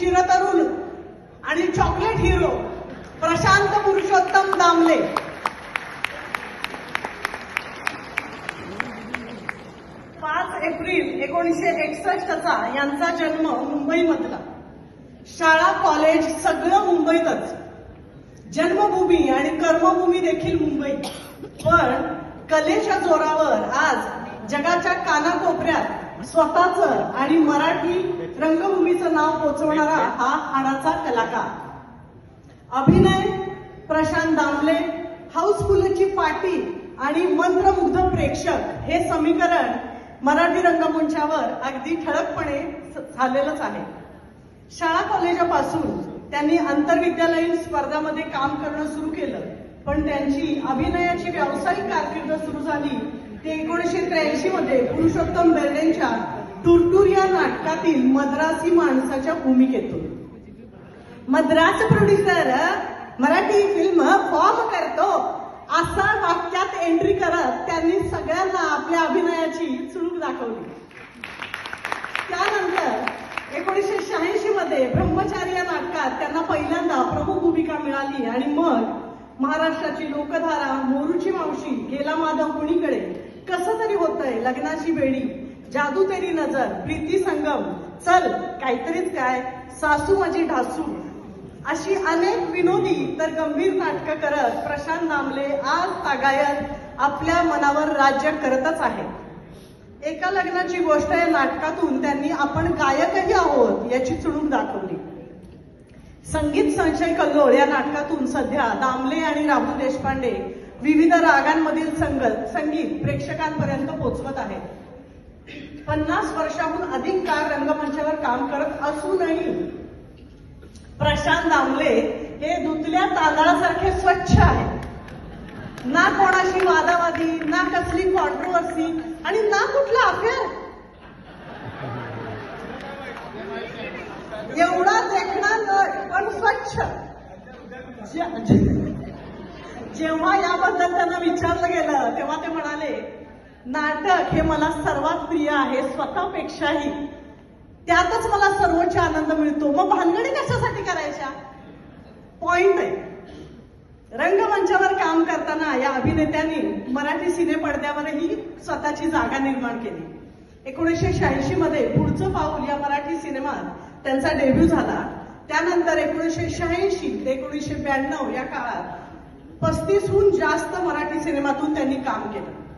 चिरतरुण आणि chocolate hero Prashant Purushottam Damle. पाच April एकोणीसशे एकसष्टचा यांचा जन्म मुंबईमधला शाळा कॉलेज सगळं मुंबईतच. जन्मभूमी आणि कर्मभूमी देखील मुंबई. पण कलेच्या जोरावर आज जगाच्या कानाकोपऱ्यात स्वतःच आणि मराठी पोचवणारा हा हाडाचा कलाकार. अभिनय प्रशांत दामले हाऊसफुलची पाटी आणि मंत्रमुग्ध प्रेक्षक हे समीकरण मराठी रंगमंचावर अगदी ठळकपणे झालेलंच आहे. शाळा कॉलेजापासून त्यांनी आंतरविद्यालयीन स्पर्धामध्ये काम करणं सुरू केलं पण त्यांची अभिनयाची व्यावसायिक कारकीर्द सुरू झाली ते एकोणीसशे त्र्याऐंशी मध्ये पुरुषोत्तम बेर्डेंच्या टुरटूर या नाटकातील मद्रासी माणसाच्या भूमिकेतून Madras producer Marathi film form करतो. असा वाक्यात एंट्री करत त्यांनी सगळ्यांना आपल्या अभिनयाची चुणूक दाखवली. त्यानंतर एकोणीसशे शहाऐंशी मध्ये ब्रह्मचारी या नाटकात त्यांना पहिल्यांदा प्रमुख भूमिका मिळाली आणि मग महाराष्ट्राची लोकधारा मोरूची मावशी गेला माधव कुणीकडे? कसं तरी होतंय लग्नाची बेडी जादू तेरी नजर प्रीती संगम. चल काहीतरीच काय? सासू माझी ढासू. अशी अनेक विनोदी तर गंभीर नाटकं करत प्रशांत नामले आज तागायत आपल्या मनावर राज्य करतच आहे. एका लग्नाची गोष्ट या नाटकातून त्यांनी आपण गायकही आहोत याची चुणूक दाखवली. संगीत संशय कल्लोळ या नाटकातून सध्या दामले आणि राहुल देशपांडे विविध रागांमधील संगत संगीत प्रेक्षकांपर्यंत पोहोचवत आहेत. पन्नास वर्षाहून अधिक काळ रंगमंचावर काम करत असूनही प्रशांत दामले हे धुतल्या तांदळासारखे स्वच्छ आहेत. ना कोणाशी वादावादी ना कसली कॉन्ट्रोवर्सी आणि ना कुठला अफेअर एवढा देखणा नट पण स्वच्छ. जेव्हा याबद्दल त्यांना विचारलं गेलं तेव्हा ते म्हणाले नाटक हे मला सर्वात प्रिय आहे स्वतःपेक्षाही. त्यातच मला सर्वोच्च आनंद मिळतो. मग भानगडी कशासाठी करायच्या? पॉइंट आहे. रंगमंचावर काम करताना या अभिनेत्यांनी मराठी सिने पडद्यावरही स्वतःची जागा निर्माण केली. एकोणीसशे शहाऐंशी मध्ये पुढचं पाऊल या मराठी सिनेमात त्यांचा डेब्यू झाला. त्यानंतर एकोणीसशे शहाऐंशी ते एकोणीसशे ब्याण्णव या काळात पस्तीसहून जास्त मराठी सिनेमातून त्यांनी काम केलं.